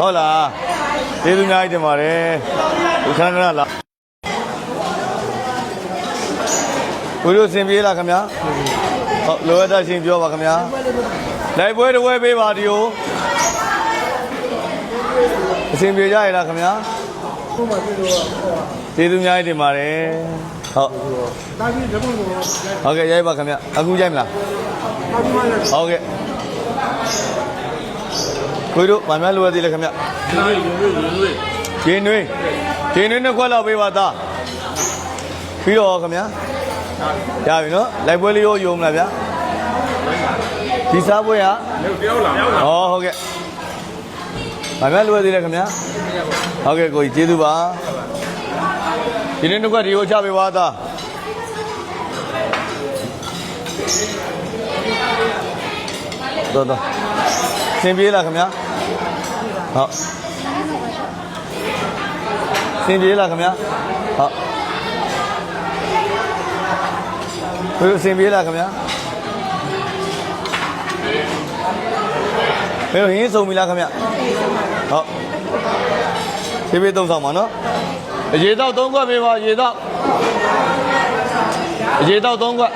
ဟုတ်လားကျေးဇူးအများကြီးတင်ပါတယ်ဒီခဏခဏလာကိုတို့စင်ပြေးလားခင်ဗျာဟုတ်လိုအပ်တာရှင်ပြောပါခင်ဗျာနိုင်ပွဲတစ်ပွဲပေးပါဒီကိုအစင်ပြေကြရလားခင်ဗျာကျေးဇူးအများကြီးတင်ပါတယ်ဟုတ်ဟုတ်ကဲ့ရိုက်ပါခင်ဗျာအခုရိုက်မလားဟုတ်ကဲ့ ကိုတို့ဗာများလိုရသေးလဲခင်ဗျာရင်နွေးရင်နွေးနှစ်ခွက်လောက်ပေးပါသားပြီးတော့ခင်ဗျာရပြီနော်လိုက်ပွဲလေးရောယုံမလားဗျာဒီစားပွဲကတယောက်လာဟောဟုတ်ကဲ့ဗာများလိုရသေးလဲခင်ဗျာဟုတ်ကဲ့ကိုကြီးကျေးဇူးပါဒီနေ့နှစ်ခွက်ဒီကိုချပေးပါသားတော့တော့သင်ပြေးလားခင်ဗျာ ဟုတ်စင်ပြေးလားခင်ဗျာဟုတ်ဘယ်လိုစင်ပြေးလားခင်ဗျာဘယ်လိုဟင်းစုံပြီလားခင်ဗျာဟုတ်ဖြည်းဖြည်းသုံးဆောင်ပါနော်အရေတော့သုံးခွက်ပေးပါရေတော့အရေတော့သုံးခွက်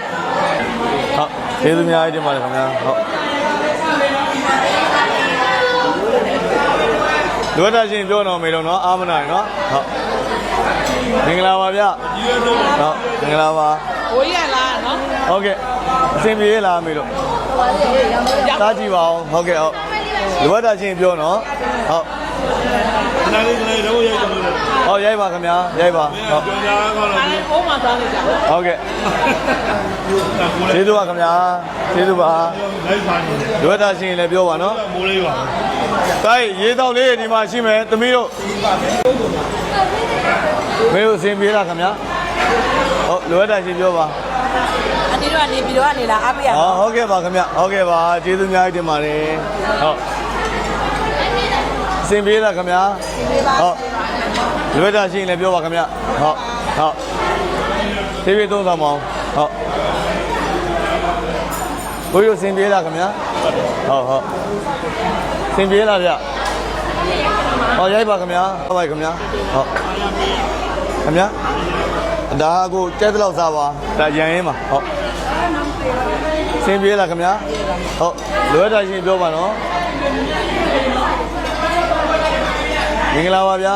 ဟုတ်ကျေးဇူးများကြီးတင်ပါတယ်ခင်ဗျာဟုတ် လိုအပ်တာရှင်ပြောတော့မေတော့နော်အာမနာနော်ဟုတ်မင်္ဂလာပါဗျဟုတ်မင်္ဂလာပါဝေးရလားနော်ဟုတ်ကဲ့အဆင်ပြေလားမေတို့တားကြည့်ပါအောင်ဟုတ်ကဲ့ဟုတ်လိုအပ်တာရှင်ပြောနော်ဟုတ် ခဏလေးခဏလေးတော့ရိုက်ကြလို့ဟုတ်ရိုက်ပါခင်ဗျာရိုက်ပါဟုတ်ကြောင်ကြားကောင်းဒါတော့လည်းအိုးမှသွားနေကြတယ်ဟုတ်ကဲ့ကျေးဇူးပါခင်ဗျာကျေးဇူးပါလိုက်ပါနေတယ်လိုအပ်တာရှင်လည်းပြောပါနော်မိုးလေးပါတိုင်းရေတောက်လေးဒီမှာရှိမယ်သမီးတို့မေတို့အဆင်ပြေလားခင်ဗျာဟုတ်လိုအပ်တာရှင်ပြောပါအန်တီတို့ကနေပြီးတော့ကနေလာအားပေးရဟောဟုတ်ကဲ့ပါခင်ဗျဟုတ်ကဲ့ပါကျေးဇူးအများကြီးတင်ပါတယ်ဟုတ် အဆင်ပြေလားခင်ဗျာဟုတ်လွယ်တာရှိရင်လည်းပြောပါခင်ဗျဟုတ်ဟုတ်သေးသေးသုံးဆောင်ပါအောင်ဟုတ်ကိုရအဆင်ပြေလားခင်ဗျာဟုတ်ဟုတ်အဆင်ပြေလားဗျဟောရိုက်ပါခင်ဗျာဟုတ်ပါခင်ဗျာဟုတ်ခင်ဗျာဒါကကိုကျဲတဲ့လောက်စားပါဒါရန်ရင်ပါဟုတ်စင်ပြေးလားခင်ဗျာဟုတ်လိုအပ်တာရှင်ပြောပါနော် မင်္ဂလာပါဗျာ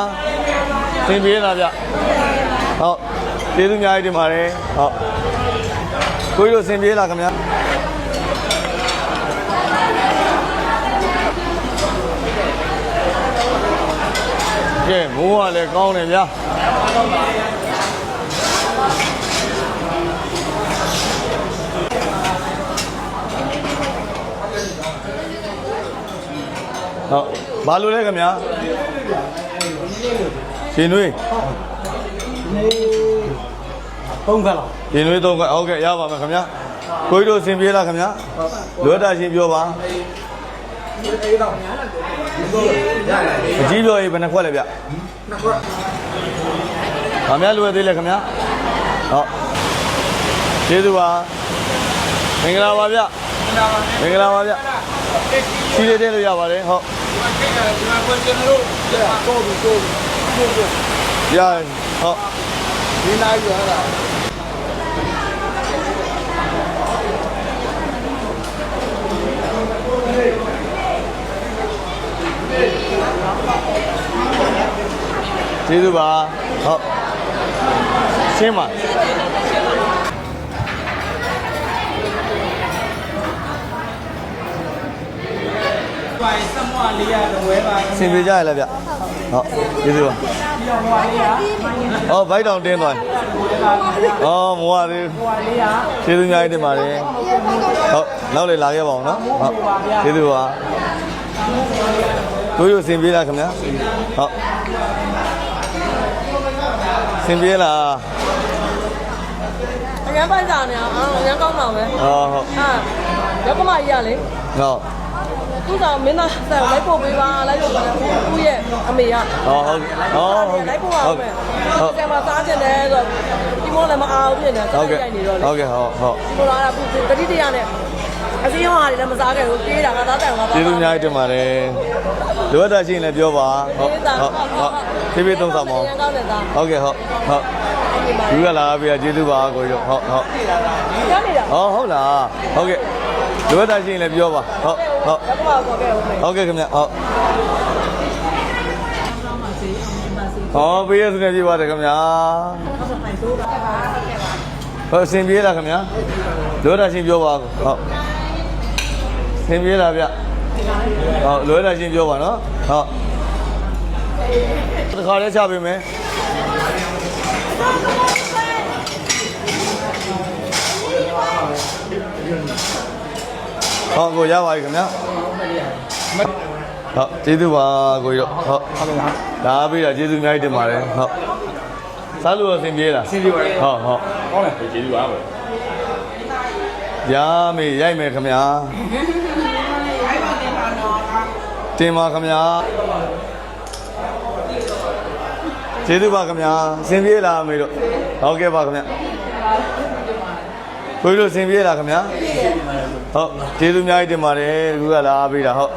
စင်ပြေးလားဗျဟုတ်ကျေးဇူးအများကြီးတင်ပါတယ်ဟုတ်ကိုကြီးတို့စင်ပြေးလားခင်ဗျာကဲမိုးကလည်းကောင်းတယ်ဗျာဟုတ်ဘာလို့လဲခင်ဗျာ ရှင်နွေးသုံးခါလောက်ရင်သွေးသုံးခွက်ဟုတ်ကဲ့ရပါမယ်ခင်ဗျာကိုကြီးတို့အဆင်ပြေလားခင်ဗျာလွတ်တာရှင်ပြောပါအကြီးပြောရေးဘယ်နှခွက်လဲဗျနှစ်ခွက်။ဘာများလွယ်သေးလဲခင်ဗျာဟုတ်ကျေးဇူးပါမင်္ဂလာပါဗျ မင်္ဂလာပါဗျစီးလေးတဲ့လို့ရပါတယ်ဟုတ်ရတယ်ဟုတ်ဒီနားယူရတာကျေးဇူးပါဟုတ်ရှင်းပါ ပါစမွာလေးရတော့ဝဲပါစင်ပြေကြရလားဗျဟုတ်ကျေးဇူးပါဟောဘိုက်တောင်တင်းသွားဟောမဝသေးကျေးဇူးအများကြီးတင်ပါတယ်ဟုတ်နောက်လေလာခဲ့ပါအောင်နော်ဟုတ်ကျေးဇူးပါတို့ရစင်ပြေလားခင်ဗျာဟုတ်စင်ပြေလားအရန်ပိုက်စားနေအောင်အရန်ကောင်းတော့ပဲဟောဟုတ်ဟာရောက်ကမကြီးရလေဟုတ် သူ့ဆောင်မင်းသားဆက်လိုက်ပို့ပေးပါလိုက်ပို့ပါဦးရဲ့အမေကဟောဟုတ်ဟောဟုတ်လိုက်ပို့ပါဟုတ်မယ်ဟုတ်ဆယ်မှာစားချင်တယ်ဆိုတော့ဒီမောလည်းမအားဘူးဖြစ်နေတယ်ဟုတ်ကဲ့ကြိုက်နေတော့လေဟုတ်ကဲ့ဟုတ်ဟုတ်ဒီမောလာကတတိတရနဲ့အစင်းရောဟာတွေလည်းမစားခဲ့ဘူးပြေးတာငါသားတိုင်မှာပါကျေးဇူးအများကြီးတင်ပါတယ်လိုအပ်တာရှိရင်လည်းပြောပါဟုတ်ဟုတ်ဟုတ်ဖြည်းဖြည်းသုံးဆောင်ပါဦးရန်ကောင်းတဲ့သားဟုတ်ကဲ့ဟုတ်ဟုတ်အဲ့ဒီမှာလူကလာပြီးတော့ကျေးဇူးပါကိုကြီးဟုတ်ဟုတ်ပြောနေတာဟောဟုတ်လားဟုတ်ကဲ့လိုအပ်တာရှိရင်လည်းပြောပါဟုတ် ဟုတ်ဘယ်မှာပေါ်ခဲ့ဦးမယ်ဟုတ်ကဲ့ခင်ဗျဟုတ်ဟောပေးရစနေပြပါတယ်ခင်ဗျာဟုတ်အဆင်ပြေလားခင်ဗျာလိုအပ်တာရှိရင်ပြောပါဟုတ်အဆင်ပြေလားဗျဟုတ်လိုအပ်တာရှိရင်ပြောပါနော်ဟုတ်တစ်ခါလေးချပေးမယ် ဟောကိုရပါပြီခင်ဗျာဟုတ်ကျေးဇူးပါကိုကြီးတို့ဟုတ်ဟုတ်ကဲ့ပါလာပြီးတော့ကျေးဇူးအများကြီးတင်ပါတယ်ဟုတ်စားလို့အဆင်ပြေလားအဆင်ပြေပါတယ်ဟုတ်ဟုတ်ကောင်းတယ်ကျေးဇူးပါပဲရမေရိုက်မယ်ခင်ဗျာတင်ပါခင်ဗျာကျေးဇူးပါခင်ဗျာအဆင်ပြေလားမေတို့ဟုတ်ကဲ့ပါခင်ဗျာကိုကြီးတို့အဆင်ပြေလားခင်ဗျာ ဟုတ်ကျေးဇူးအများကြီးတင်ပါတယ်အခုကလာပြီးတာဟုတ်